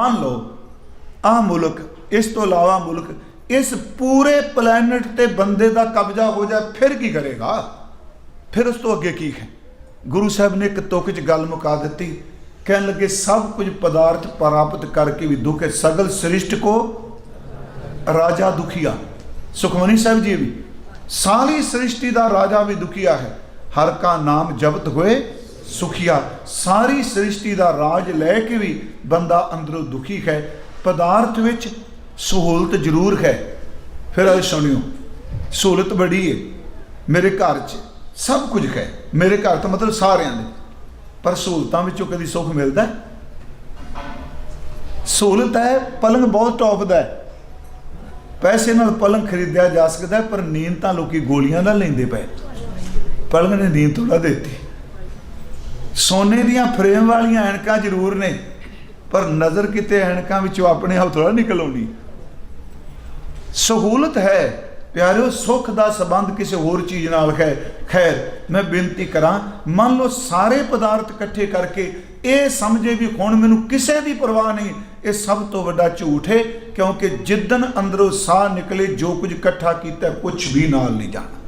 ਮੰਨ ਲਓ, ਆਹ ਮੁਲਕ, ਇਸ ਤੋਂ ਇਲਾਵਾ ਮੁਲਕ, ਇਸ ਪੂਰੇ ਪਲੈਨਟ ਤੇ ਬੰਦੇ ਦਾ ਕਬਜ਼ਾ ਹੋ ਜਾਏ, ਫਿਰ ਕੀ ਕਰੇਗਾ? ਫਿਰ ਉਸ ਤੋਂ ਅੱਗੇ ਕੀ ਹੈ? ਗੁਰੂ ਸਾਹਿਬ ਨੇ ਇੱਕ ਤੁਕ ਚ ਗੱਲ ਮੁਕਾ ਦਿੱਤੀ, ਕਹਿਣ ਲੱਗੇ, ਸਭ ਕੁਝ ਪਦਾਰਥ ਪ੍ਰਾਪਤ ਕਰਕੇ ਵੀ ਦੁੱਖ ਹੈ, ਸਗਲ ਸ੍ਰਿਸ਼ਟ ਕੋ ਰਾਜਾ ਦੁਖੀਆ। ਸੁਖਮਨੀ ਸਾਹਿਬ ਜੀ ਵੀ, ਸਾਰੀ ਸ੍ਰਿਸ਼ਟੀ ਦਾ ਰਾਜਾ ਵੀ ਦੁਖੀਆ ਹੈ। ਹਰ ਕਾ ਨਾਮ ਜਪਤ ਹੋਏ ਸੁਖੀਆ, ਸਾਰੀ ਸ੍ਰਿਸ਼ਟੀ ਦਾ ਰਾਜ ਲੈ ਕੇ ਵੀ ਬੰਦਾ ਅੰਦਰੋਂ ਦੁਖੀ ਹੈ, ਪਦਾਰਥ ਵਿੱਚ ਸਹੂਲਤ ਜ਼ਰੂਰ ਹੈ। ਫਿਰ ਅੱਜ ਸੁਣਿਓ, ਸਹੂਲਤ ਬੜੀ ਹੈ ਮੇਰੇ ਘਰ 'ਚ ਸਭ ਕੁਝ ਹੈ, ਮੇਰੇ ਘਰ ਤਾਂ ਮਤਲਬ ਸਾਰਿਆਂ ਦੇ, ਪਰ ਸਹੂਲਤਾਂ ਵਿੱਚੋਂ ਕਦੀ ਸੁੱਖ ਮਿਲਦਾ? ਸਹੂਲਤ ਹੈ ਪਲੰਗ ਬਹੁਤ ਟੌਪ ਦਾ ਹੈ। ਪੈਸੇ ਨਾਲ ਪਲੰਗ ਖਰੀਦਿਆ ਜਾ ਸਕਦਾ ਪਰ ਨੀਂਦ ਤਾਂ ਲੋਕੀ ਗੋਲੀਆਂ ਨਾਲ ਲੈਂਦੇ ਪਏ। ਪਲੰਗ ਨੇ ਨੀਂਦ ਥੋੜਾ ਦਿੱਤੀ। ਸੋਨੇ ਦੀਆਂ ਫਰੇਮ ਵਾਲੀਆਂ ਐਨਕਾਂ ਜ਼ਰੂਰ ਨੇ, ਪਰ ਨਜ਼ਰ ਕਿਤੇ ਐਨਕਾਂ ਵਿੱਚੋਂ ਆਪਣੇ ਆਪ ਥੋੜਾ ਨਿਕਲ ਆਉਣੀ ਸਹੂਲਤ ਹੈ, ਪਿਆਰਿਓ, ਸੁੱਖ ਦਾ ਸਬੰਧ ਕਿਸੇ ਹੋਰ ਚੀਜ਼ ਨਾਲ ਹੈ। ਖੈਰ, ਮੈਂ ਬੇਨਤੀ ਕਰਾਂ, ਮੰਨ ਲਓ ਸਾਰੇ ਪਦਾਰਥ ਇਕੱਠੇ ਕਰਕੇ, ਇਹ ਸਮਝੇ ਵੀ ਹੁਣ ਮੈਨੂੰ ਕਿਸੇ ਦੀ ਪਰਵਾਹ ਨਹੀਂ, ਇਹ ਸਭ ਤੋਂ ਵੱਡਾ ਝੂਠ ਹੈ, ਕਿਉਂਕਿ ਜਿੱਦਨ ਅੰਦਰੋਂ ਸਾਹ ਨਿਕਲੇ, ਜੋ ਕੁਝ ਇਕੱਠਾ ਕੀਤਾ ਕੁਝ ਵੀ ਨਾਲ ਨਹੀਂ ਜਾਣਾ।